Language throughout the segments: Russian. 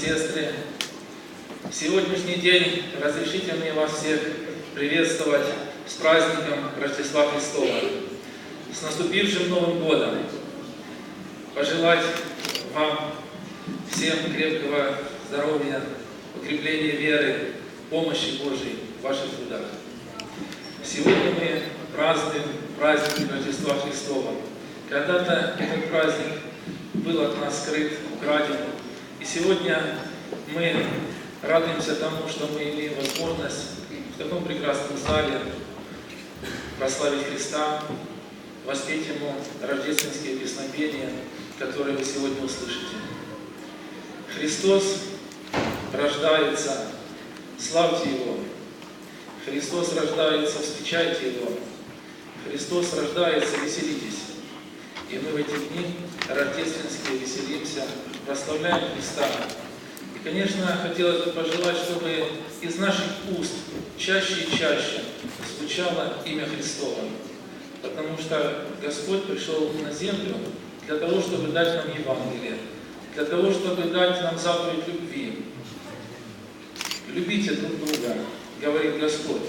В сегодняшний день разрешите мне вас всех приветствовать с праздником Рождества Христова, с наступившим Новым годом, пожелать вам всем крепкого здоровья, укрепления веры, помощи Божьей в ваших трудах. Сегодня мы празднуем праздник Рождества Христова. Когда-то этот праздник был от нас скрыт, украден. И сегодня мы радуемся тому, что мы имеем возможность в таком прекрасном зале прославить Христа, воспеть Ему рождественские песнопения, которые вы сегодня услышите. Христос рождается, славьте Его. Христос рождается, встречайте Его. Христос рождается, веселитесь. И мы в эти дни рождественские веселимся, прославляем Христа. И, конечно, хотелось бы пожелать, чтобы из наших уст чаще и чаще звучало имя Христово. Потому что Господь пришел на землю для того, чтобы дать нам Евангелие, для того, чтобы дать нам заповедь любви. Любите друг друга, говорит Господь.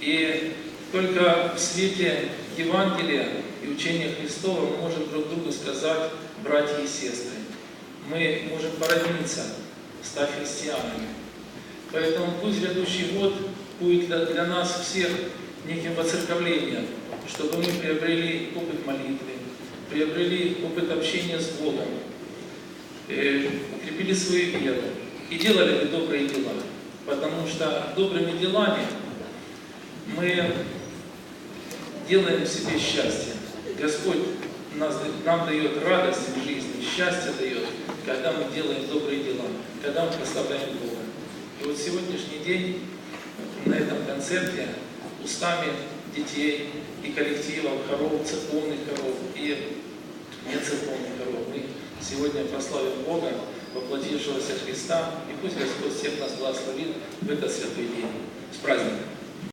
И только в свете Евангелия и учения Христова мы можем друг другу сказать, братья и сестры, мы можем породниться, стать христианами. Поэтому пусть грядущий год будет для, нас всех неким воцерковлением, чтобы мы приобрели опыт молитвы, приобрели опыт общения с Богом, э, укрепили свою веру и делали добрые дела. Потому что добрыми делами мы делаем себе счастье. Господь нас, нам дает радость в жизни, счастье дает, когда мы делаем добрые дела, когда мы прославляем Бога. И вот сегодняшний день на этом концерте устами детей и коллективов, хоров, церковных хоров и нецерковных хоров мы сегодня прославим Бога, воплотившегося Христа, и пусть Господь всех нас благословит в этот святой день. С праздником!